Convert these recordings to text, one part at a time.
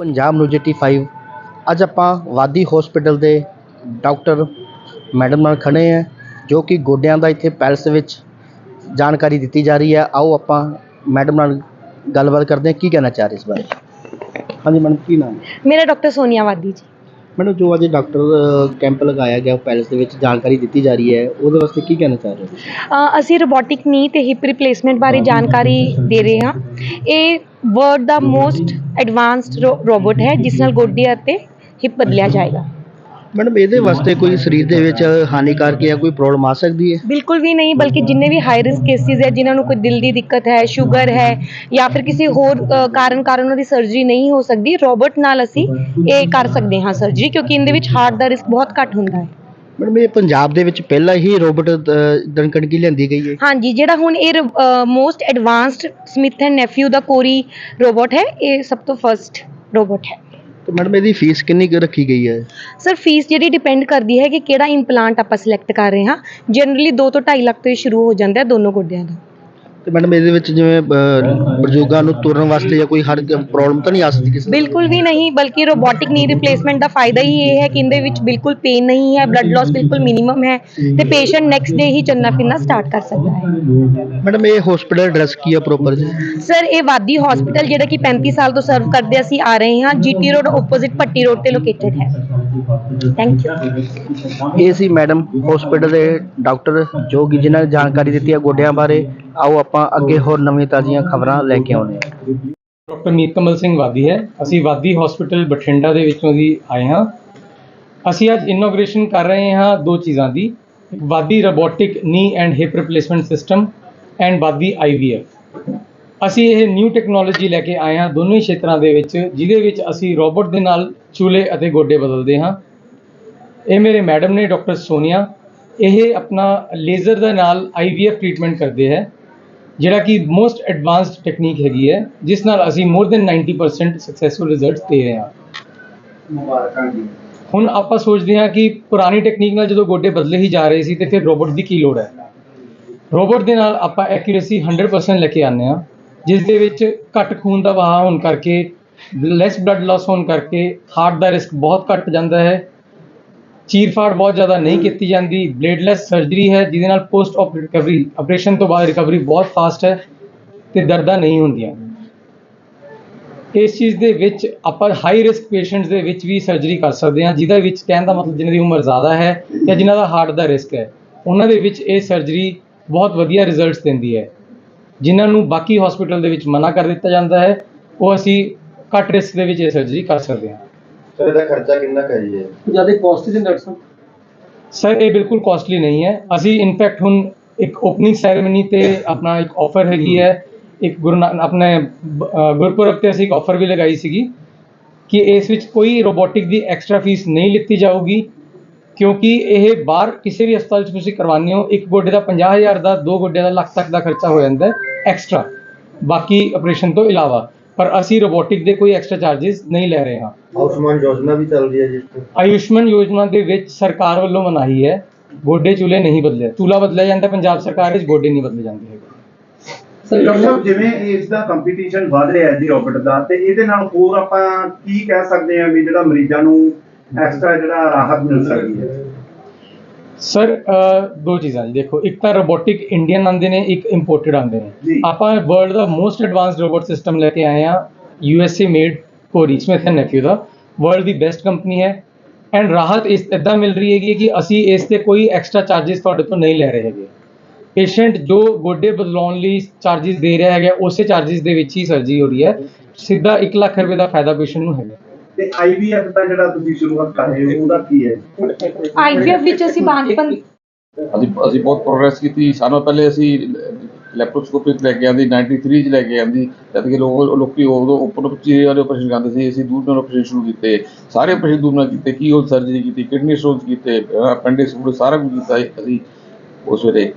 Punjab news 85 e ਅੱਜ ਆਪਾਂ ਵਾਦੀ ਹਸਪੀਟਲ ਦੇ ਡਾਕਟਰ ਮੈਡਮ ਨਾਲ ਖੜੇ ਆ ਜੋ ਕਿ ਗੋਡਿਆਂ ਦਾ ਇੱਥੇ ਪੈਲਸ ਵਿੱਚ ਜਾਣਕਾਰੀ ਦਿੱਤੀ ਜਾ ਰਹੀ ਹੈ। ਆਓ ਆਪਾਂ ਮੈਡਮ ਨਾਲ ਗੱਲਬਾਤ ਕਰਦੇ ਹਾਂ। ਕੀ ਕਹਿਣਾ ਚਾਹ ਰਹੇ ਇਸ ਬਾਰੇ? ਹਾਂਜੀ ਮੈਡਮ ਕੀ ਨਾਮ? ਹੈ ਮੇਰਾ ਡਾਕਟਰ ਸੋਨੀਆ ਵਾਦੀ ਜੀ। ਮੈਡਮ ਜੋ ਅੱਜ ਡਾਕਟਰ ਕੈਂਪ ਲਗਾਇਆ ਗਿਆ ਪੈਲਸ ਦੇ ਵਿੱਚ ਜਾਣਕਾਰੀ ਦਿੱਤੀ ਜਾ ਰਹੀ ਹੈ ਉਹਦੇ ਵਾਸਤੇ ਕੀ ਕਹਿਣਾ ਚਾਹ ਰਹੇ ਹੋ ਅ, ਅਸੀਂ ਰੋਬੋਟਿਕ ਨੀ ਤੇ ਹਿਪ ਰਿਪਲੇਸਮੈਂਟ ਬਾਰੇ ਜਾਣਕਾਰੀ ਦੇ ਰਹੇ ਹਾਂ। ਇਹ ਵਰਲਡ ਦਾ ਮੋਸਟ ਐਡਵਾਂਸਡ ਰੋਬੋਟ ਹੈ ਜਿਸ ਨਾਲ ਗੋਡੇ ਅਤੇ ਹਿਪ ਬਦਲਿਆ ਜਾਏਗਾ। ਮੈਡਮ ਇਹਦੇ ਵਾਸਤੇ ਕੋਈ ਸਰੀਰ ਦੇ ਵਿੱਚ ਹਾਨੀਕਾਰਕ ਜਾਂ ਕੋਈ ਪ੍ਰੋਬਲਮ ਆ ਸਕਦੀ ਹੈ? ਬਿਲਕੁਲ ਵੀ ਨਹੀਂ ਬਲਕਿ ਜਿੰਨੇ ਵੀ ਹਾਈ ਰਿਸਕ ਕੇਸਿਸ ਹੈ ਜਿਨ੍ਹਾਂ ਨੂੰ ਕੋਈ ਦਿਲ ਦੀ ਦਿੱਕਤ ਹੈ ਸ਼ੂਗਰ ਹੈ ਜਾਂ ਫਿਰ ਕਿਸੇ ਹੋਰ ਅ, ਕਾਰਨ ਕਾਰਨ ਉਹਨਾਂ ਦੀ ਸਰਜਰੀ ਨਹੀਂ ਹੋ ਸਕਦੀ ਰੋਬੋਟ ਨਾਲ ਅਸੀਂ ਇਹ ਕਰ ਸਕਦੇ ਹਾਂ ਸਰਜਰੀ ਕਿਉਂਕਿ ਇਹਦੇ ਵਿੱਚ ਹਾਰਟ ਦਾ ਰਿਸਕ ਬਹੁਤ ਘੱਟ ਹੁੰਦਾ ਹੈ। ਮੈਡਮ ਇਹ ਪੰਜਾਬ ਦੇ ਵਿੱਚ ਪਹਿਲਾਂ ਹੀ ਰੋਬੋਟ ਦਨਕਣਕੀ ਲੈਂਦੀ ਗਈ ਹੈ। ਹਾਂਜੀ ਜਿਹੜਾ ਹੁਣ ਇਹ most advanced Smith and Nephew the Kori robot ਹੈ ਇਹ ਸਭ ਤੋਂ ਫਰਸਟ ਰੋਬੋਟ ਹੈ। ਤੇ ਮੈਡਮ, ਇਹਦੀ ਫੀਸ ਕਿੰਨੀ ਕੁ ਰੱਖੀ ਗਈ ਹੈ? ਸਰ, ਫੀਸ ਜਿਹੜੀ ਡਿਪੈਂਡ ਕਰਦੀ ਹੈ ਕਿ ਕਿਹੜਾ ਇੰਪਲਾਂਟ ਆਪਾਂ ਸਿਲੈਕਟ ਕਰ ਰਹੇ ਹਾਂ। ਜਨਰਲੀ 2 ਤੋਂ 2.5 ਲੱਖ ਤੋਂ ਹੀ ਸ਼ੁਰੂ ਹੋ ਜਾਂਦਾ ਹੈ ਦੋਨੋਂ ਗੋਡਿਆਂ ਦਾ। ਤੇ ਮੈਡਮ ਇਹਦੇ ਵਿੱਚ ਜਿਵੇਂ ਅਹ, ਬਜ਼ੁਰਗਾਂ ਨੂੰ ਤੁਰਨ ਵਾਸਤੇ ਜਾਂ ਕੋਈ ਹਰ ਪ੍ਰੋਬਲਮ ਤਾਂ ਨਹੀਂ ਆ ਸਕਦੀ ਕਿਸੇ ਨੂੰ? ਬਿਲਕੁਲ ਵੀ ਨਹੀਂ ਬਲਕਿ ਰੋਬੋਟਿਕ ਨੀ ਰਿਪਲੇਸਮੈਂਟ ਦਾ ਫਾਇਦਾ ਹੀ ਇਹ ਹੈ ਕਿ ਇਹਦੇ ਵਿੱਚ ਬਿਲਕੁਲ ਪੇਨ ਨਹੀਂ ਹੈ ਬਲੱਡ ਲਾਸ ਬਿਲਕੁਲ ਮਿਨੀਮਮ ਹੈ ਤੇ ਪੇਸ਼ੈਂਟ ਨੈਕਸਟ ਡੇ ਹੀ ਚੱਲਣਾ ਫਿਰਨਾ ਸਟਾਰਟ ਕਰ ਸਕਦਾ ਹੈ। ਮੈਡਮ ਇਹ ਹਸਪੀਟਲ ਐਡਰੈਸ ਕੀ ਹੈ ਪ੍ਰੋਪਰ ਜੀ? ਸਰ ਇਹ ਵਾਦੀ ਹਸਪੀਟਲ ਜਿਹੜਾ ਕਿ 35 ਸਾਲ ਤੋਂ ਸਰਵ ਕਰਦੇ ਅਸੀਂ ਆ ਰਹੇ ਹਾਂ GT road opposite Patti road ਤੇ ਲੋਕੇਟਡ ਹੈ। ਥੈਂਕ ਯੂ ਇਹ ਸੀ ਮੈਡਮ ਹਸਪੀਟਲ ਦੇ ਡਾਕਟਰ ਜੋ ਕਿ ਜਿਨ੍ਹਾਂ ਨੇ ਜਾਣਕਾਰੀ ਦਿੱਤੀ ਹੈ ਗੋਡਿਆਂ ਬਾਰੇ ਆਓ ਆਪਾਂ ਅੱਗੇ ਹੋਰ ਨਵੀਆਂ ਤਾਜ਼ੀਆਂ ਖਬਰਾਂ ਲੈ ਕੇ ਆਉਂਦੇ ਹਾਂ। ਡਾਕਟਰ ਨੀਤਮਲ ਸਿੰਘ ਵਾਦੀ ਹੈ। ਅਸੀਂ ਵਾਦੀ ਹਸਪੀਟਲ ਬਠਿੰਡਾ ਦੇ ਵਿੱਚੋਂ ਦੀ ਆਏ ਹਾਂ। ਅਸੀਂ ਅੱਜ ਇਨੋਗ੍ਰੇਸ਼ਨ ਕਰ ਰਹੇ ਹਾਂ ਦੋ ਚੀਜ਼ਾਂ ਦੀ। ਇੱਕ ਵਾਦੀ robotic knee and hip replacement system and ਵਾਦੀ ਆਈਵੀਐਫ ਅਸੀਂ ਇਹ ਨਿਊ ਟੈਕਨੋਲੋਜੀ ਲੈ ਕੇ ਆਏ ਹਾਂ ਦੋਨੋਂ ਹੀ ਖੇਤਰਾਂ ਦੇ ਵਿੱਚ, ਜਿਹਦੇ ਵਿੱਚ ਅਸੀਂ ਰੋਬੋਟ ਦੇ ਨਾਲ ਚੂਲੇ ਅਤੇ ਗੋਡੇ ਬਦਲਦੇ ਹਾਂ। ਇਹ ਮੇਰੇ ਮੈਡਮ ਨੇ, ਡਾਕਟਰ ਸੋਨੀਆ। ਇਹ ਆਪਣਾ ਲੇਜ਼ਰ ਦੇ ਨਾਲ ਆਈਵੀਐਫ ਟ੍ਰੀਟਮੈਂਟ ਕਰਦੇ ਹੈ। ਜਿਹੜਾ ਕਿ ਮੋਸਟ ਐਡਵਾਂਸਡ ਟੈਕਨੀਕ ਹੈਗੀ ਹੈ ਜਿਸ ਨਾਲ ਅਸੀਂ ਮੋਰ ਦੈਨ 90% ਸਕਸੈਸਫੁਲ ਰਿਜ਼ਲਟਸ ਦੇ ਰਹੇ ਹਾਂ। ਹੁਣ ਆਪਾਂ ਸੋਚਦੇ ਹਾਂ ਕਿ ਪੁਰਾਣੀ ਟੈਕਨੀਕ ਨਾਲ ਜਦੋਂ ਗੋਡੇ ਬਦਲੇ ਹੀ ਜਾ ਰਹੇ ਸੀ ਤੇ ਫਿਰ ਰੋਬੋਟ ਦੀ ਕੀ ਲੋੜ ਹੈ? ਰੋਬੋਟ ਦੇ ਨਾਲ ਆਪਾਂ ਐਕੂਰੇਸੀ 100% ਲੈ ਕੇ ਆਉਂਦੇ ਹਾਂ ਜਿਸ ਦੇ ਵਿੱਚ ਘੱਟ ਖੂਨ ਦਾ ਵਹਾਅ ਹੋਣ ਕਰਕੇ ਲੈਸ ਬਲੱਡ ਲਾਸ ਹੋਣ ਕਰਕੇ ਹਾਰਟ ਦਾ ਰਿਸਕ ਬਹੁਤ ਘੱਟ ਜਾਂਦਾ ਹੈ ਚੀਰਫਾੜ ਬਹੁਤ ਜ਼ਿਆਦਾ ਨਹੀਂ ਕੀਤੀ ਜਾਂਦੀ, ਬਲੇਡਲੈਸ ਸਰਜਰੀ ਹੈ, ਜਿਹਦੇ ਨਾਲ ਪੋਸਟ ਆਪ ਰਿਕਵਰੀ, ਆਪਰੇਸ਼ਨ ਤੋਂ ਬਾਅਦ ਰਿਕਵਰੀ ਬਹੁਤ ਫਾਸਟ ਹੈ ਤੇ ਦਰਦਾਂ ਨਹੀਂ ਹੁੰਦੀਆਂ। ਇਸ ਚੀਜ਼ ਦੇ ਵਿੱਚ ਆਪਾਂ ਹਾਈ ਰਿਸਕ ਪੇਸ਼ੈਂਟਸ ਦੇ ਵਿੱਚ ਵੀ ਸਰਜਰੀ ਕਰ ਸਕਦੇ ਹਾਂ, ਜਿਹਦੇ ਵਿੱਚ ਕਹਿਣ ਦਾ ਮਤਲਬ ਜਿਨ੍ਹਾਂ ਦੀ ਉਮਰ ਜ਼ਿਆਦਾ ਹੈ ਜਾਂ ਜਿਨ੍ਹਾਂ ਦਾ ਹਾਰਟ ਦਾ ਰਿਸਕ ਹੈ, ਉਹਨਾਂ ਦੇ ਵਿੱਚ ਇਹ ਸਰਜਰੀ ਬਹੁਤ ਵਧੀਆ ਰਿਜ਼ਲਟਸ ਦਿੰਦੀ ਹੈ। ਜਿਨ੍ਹਾਂ ਨੂੰ ਬਾਕੀ ਹਸਪੀਟਲ ਦੇ ਵਿੱਚ ਮਨਾ ਕਰ ਦਿੱਤਾ ਜਾਂਦਾ ਹੈ, ਉਹ ਅਸੀਂ ਘੱਟ ਰਿਸਕ ਦੇ ਵਿੱਚ ਇਹ ਸਰਜਰੀ ਕਰ ਸਕਦੇ ਹਾਂ। ਸਰ ਇਹਦਾ ਖਰਚਾ ਕਿੰਨਾ ਕੁ ਹੈ ਜੀ ਇਹ? ਜ਼ਿਆਦਾ ਕਾਸਟਲੀ ਡਾਕਟਰ ਸਾਹਿਬ। ਸਰ ਇਹ ਬਿਲਕੁਲ ਕਾਸਟਲੀ ਨਹੀਂ ਹੈ। ਅਸੀਂ ਇਨਫੈਕਟ ਹੁਣ ਇੱਕ ਓਪਨਿੰਗ ਸੈਰੇਮਨੀ ਤੇ ਆਪਣਾ ਇੱਕ ਆਫਰ ਹੈਗੀ ਹੈ। ਇੱਕ ਗੁਰੂ ਨਾ- ਆਪਣੇ ਬ- ਅਹ ਗੁਰਪੁਰਬ ਤੇ ਅਸੀਂ ਇੱਕ ਆਫਰ ਵੀ ਲਗਾਈ ਸੀਗੀ ਕਿ ਇਸ ਵਿੱਚ ਕੋਈ ਰੋਬੋਟਿਕ ਦੀ ਐਕਸਟਰਾ ਫੀਸ ਨਹੀਂ ਲਿੱਤੀ ਜਾਊਗੀ। ਕਿਉਂਕਿ ਇਹ ਬਾਹਰ ਕਿਸੇ ਵੀ ਹਸਪਤਾਲ 'ਚ ਤੁਸੀਂ ਕਰਵਾਉਂਦੇ ਹੋ ਇੱਕ ਗੋਡੇ ਦਾ 50000 ਦਾ ਦੋ ਗੋਡਿਆਂ ਦਾ ਲੱਖ ਤੱਕ ਦਾ ਖਰਚਾ ਹੋ ਜਾਂਦਾ ਹੈ ਐਕਸਟਰਾ ਬਾਕੀ ਆਪਰੇਸ਼ਨ ਤੋਂ ਇਲਾਵਾ ਪਰ ਅਸੀਂ ਰੋਬੋਟਿਕ ਦੇ ਕੋਈ ਐਕਸਟਰਾ ਚਾਰजेस ਨਹੀਂ ਲੈ ਰਹੇ ਹਾਂ। ਆਯੁਸ਼ਮਾਨ ਯੋਜਨਾ ਵੀ ਚੱਲ ਰਹੀ ਹੈ ਜੀ ਇਸ ਤੇ ਆਯੁਸ਼ਮਨ ਯੋਜਨਾ ਦੇ ਵਿੱਚ ਸਰਕਾਰ ਵੱਲੋਂ ਮਨਾਹੀ ਹੈ ਗੋਡੇ ਚੂਲੇ ਨਹੀਂ ਬਦਲੇ। ਚੂਲਾ ਬਦਲਿਆ ਜਾਂਦਾ ਪੰਜਾਬ ਸਰਕਾਰ ਵਿੱਚ ਗੋਡੇ ਨਹੀਂ ਬਦਲੇ ਜਾਂਦੇ ਹੈਗੇ। ਡਾਕਟਰ ਸਾਹਿਬ ਜਿਵੇਂ ਇਸ ਦਾ ਕੰਪੀਟੀਸ਼ਨ ਵੱਧ ਰਿਹਾ ਹੈ ਜੀ ਰੋਬੋਟ ਦਾ ਤੇ ਇਹਦੇ ਨਾਲ ਹੋਰ ਆਪਾਂ ਕੀ ਕਹਿ ਸਕਦੇ ਹਾਂ ਵੀ ਜਿਹੜਾ ਮਰੀਜ਼ਾਂ ਨੂੰ ਐਕਸਟਰਾ ਜਿਹੜਾ ਰਾਹਤ ਮਿਲ ਸਕਦੀ ਹੈ? ਸਰ ਦੋ ਚੀਜ਼ਾਂ ਜੀ। ਦੇਖੋ ਇੱਕ ਤਾਂ ਰੋਬੋਟਿਕ ਇੰਡੀਅਨ ਆਂਦੇ ਨੇ ਇੱਕ ਇੰਪੋਰਟਡ ਆਂਦੇ ਨੇ। ਆਪਾਂ ਵਰਲਡ ਦਾ ਮੋਸਟ ਐਡਵਾਂਸਡ ਰੋਬੋਟ ਸਿਸਟਮ ਲੈ ਕੇ ਆਏ ਆ U S A made Corey Smith and nephew the. World ਦੀ ਬੈਸਟ ਕੰਪਨੀ ਹੈ। ਐਂਡ ਰਾਹਤ ਇਸ ਇਦਾਂ ਮਿਲ ਰਹੀ ਹੈਗੀ ਕਿ ਅਸੀਂ ਇਸ ਤੇ ਕੋਈ ਐਕਸਟਰਾ ਚਾਰजेस ਤੁਹਾਡੇ ਤੋਂ ਨਹੀਂ ਲੈ ਰਹੇ ਹੈਗੇ। ਪੇਸ਼ੈਂਟ ਜੋ ਗੋਡੇ ਬਦਲਾਉਣ ਲਈ ਚਾਰजेस ਦੇ ਰਿਹਾ ਹੈਗਾ ਉਸੇ ਚਾਰजेस ਦੇ ਵਿੱਚ ਹੀ ਸਰਜਰੀ ਹੋ ਰਹੀ ਹੈ। ਸਿੱਧਾ 1 ਲੱਖ ਰੁਪਏ ਦਾ ਫਾਇਦਾ ਪੇਸ਼ੈਂਟ ਨੂੰ ਹੈਗਾ। ਤੇ ਆਈਵੀਐਫ ਦਾ ਜਿਹੜਾ ਤੁਸੀਂ ਸ਼ੁਰੂਆਤ ਕਰ ਰਹੇ ਹੋ ਉਹਦਾ ਕੀ ਹੈ? ਆਈਵੀਐਫ ਵਿੱਚ ਅਸੀਂ ਬਾਂਝਪਨ ਅਸੀਂ ਅਸੀਂ ਬਹੁਤ ਪ੍ਰੋਗਰੈਸ ਕੀਤੀ। ਸਾਨੂੰ ਪਹਿਲੇ ਅਸੀਂ ਲੈਪਰੋਸਕੋਪੀ ਲੈ ਕੇ ਆਂਦੀ 93 ਚ ਲੈ ਕੇ ਆਂਦੀ। ਜਦ ਕਿ ਲੋਕ ਲੋਕੀ ਉਦੋਂ ਓਪਨ ਉੱਚੀ ਵਾਲੇ ਆਪਰੇਸ਼ਨ ਕਰਦੇ ਸੀ। ਅਸੀਂ ਦੂਰ ਨਾਲ ਆਪਰੇਸ਼ਨ ਸ਼ੁਰੂ ਕੀਤੇ। ਸਾਰੇ ਆਪਰੇਸ਼ਨ ਦੂਰ ਨਾਲ ਕੀਤੇ। ਕੀ ਹੋਲ ਸਰਜਰੀ ਕੀਤੀ ਕਿਡਨੀ ਸਟੋਨਸ ਕੀਤੇ ਅਪੈਂਡਿਕਸ ਪੂਰੇ ਸਾਰਾ ਕੁਝ ਕੀਤਾ ਅਸੀਂ। ਉਸ ਵੇਲੇ।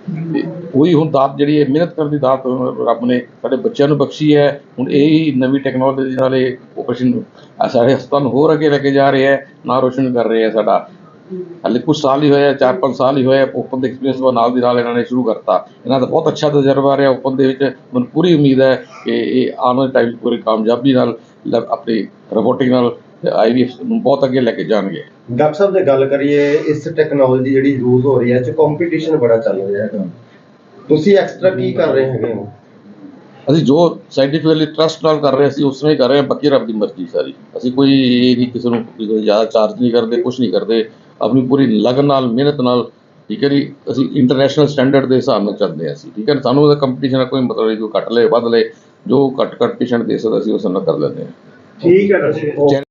ਉਹੀ ਹੁਣ ਦਾਤ ਜਿਹੜੀ ਹੈ, ਮਿਹਨਤ ਕਰਨ ਦੀ ਦਾਤ ਰੱਬ ਨੇ ਸਾਡੇ ਬੱਚਿਆਂ ਨੂੰ ਬਖਸ਼ੀ ਹੈ। ਹੁਣ ਇਹ ਹੀ ਨਵੀਂ ਟੈਕਨੋਲੋਜੀ ਨਾਲ ਇਹ ਆਪਰੇਸ਼ਨ ਸਾਡੇ ਹਸਪਤਾਲ ਨੂੰ ਹੋਰ ਅੱਗੇ ਲੈ ਕੇ ਜਾ ਰਿਹਾ ਹੈ। ਨਾਂ ਰੋਸ਼ਨ ਕਰ ਰਿਹਾ ਹੈ ਸਾਡਾ। ਹਾਲੇ ਕੁਝ ਸਾਲ ਹੀ ਹੋਇਆ ਆ 4-5 ਸਾਲ ਹੀ ਹੋਇਆ ਓਪਨ ਦੇ ਐਕਸਪੀਰੀਅੰਸ ਤੋਂ ਨਾਲ ਦੀ ਨਾਲ ਇਹਨਾਂ ਨੇ ਸ਼ੁਰੂ ਕਰਤਾ। ਇਹਨਾਂ ਦਾ ਬਹੁਤ ਅੱਛਾ ਤਜਰਬਾ ਰਿਹਾ ਓਪਨ ਦੇ ਵਿੱਚ। ਮੈਨੂੰ ਪੂਰੀ ਉਮੀਦ ਹੈ ਕਿ ਇਹ ਆਉਣ ਵਾਲੇ ਟਾਈਮ 'ਚ ਪੂਰੀ ਕਾਮਯਾਬੀ ਨਾਲ, ਲ- ਆਪਣੀ ਰੋਬੋਟਿਕ ਨਾਲ ਆਈਵੀਐਫ ਨੂੰ ਬਹੁਤ ਅੱਗੇ ਲੈ ਕੇ ਜਾਣਗੇ। ਡਾਕਟਰ ਸਾਹਿਬ ਜੇ ਗੱਲ ਕਰੀਏ ਇਸ ਟੈਕਨੋਲੋਜੀ ਜਿਹੜੀ ਯੂਜ਼ ਹੋ ਰਹੀ ਹੈ ਚ ਕੰਪੀਟੀਸ਼ਨ ਬੜਾ ਚੱਲ ਰਿਹਾ ਹੈਗਾ। ਤੁਸੀਂ ਐਕਸਟਰਾ ਕੀ ਕਰ ਰਹੇ ਹੈਗੇ ਹੋ? ਅਸੀਂ ਜੋ ਸਾਇੰਟੀਫਿਕਲੀ ਟਰਸਟ ਨਾਲ ਕਰ ਰਹੇ ਸੀ ਉਸ ਹੀ ਕਰ ਰਹੇ ਹਾਂ ਬਾਕੀ ਰੱਬ ਦੀ ਮਰਜ਼ੀ ਸਾਰੀ। ਅਸੀਂ ਕੋਈ ਇਹ ਨਹੀਂ ਕਿਸੇ ਨੂੰ ਜ਼ਿਆਦਾ ਚਾਰਜ ਨਹੀਂ ਕਰਦੇ ਕੁਝ ਨਹੀਂ ਕਰਦੇ। ਆਪਣੀ ਪੂਰੀ ਲਗਨ ਨਾਲ ਮਿਹਨਤ ਨਾਲ ਠੀਕ ਹੈ ਜੀ? ਅਸੀਂ ਇੰਟਰਨੈਸ਼ਨਲ ਸਟੈਂਡਰਡ ਦੇ ਹਿਸਾਬ ਨਾਲ ਚੱਲਦੇ ਹਾਂ ਅਸੀਂ ਠੀਕ ਹੈ? ਸਾਨੂੰ ਉਹਦਾ ਕੰਪੀਟੀਸ਼ਨ ਦਾ ਕੋਈ ਮਤਲਬ ਨਹੀਂ ਕੋਈ ਘੱਟ ਲਏ ਵੱਧ ਲਏ ਜੋ ਘੱਟ ਘੱਟ ਪੇਸ਼ੈਂਟ ਦੇ ਸਕਦਾ ਸੀ ਉਸ ਨਾਲ ਕਰ ਲੈਂਦੇ ਹਾਂ। ਠੀਕ ਹੈ ਡਾਕਟਰ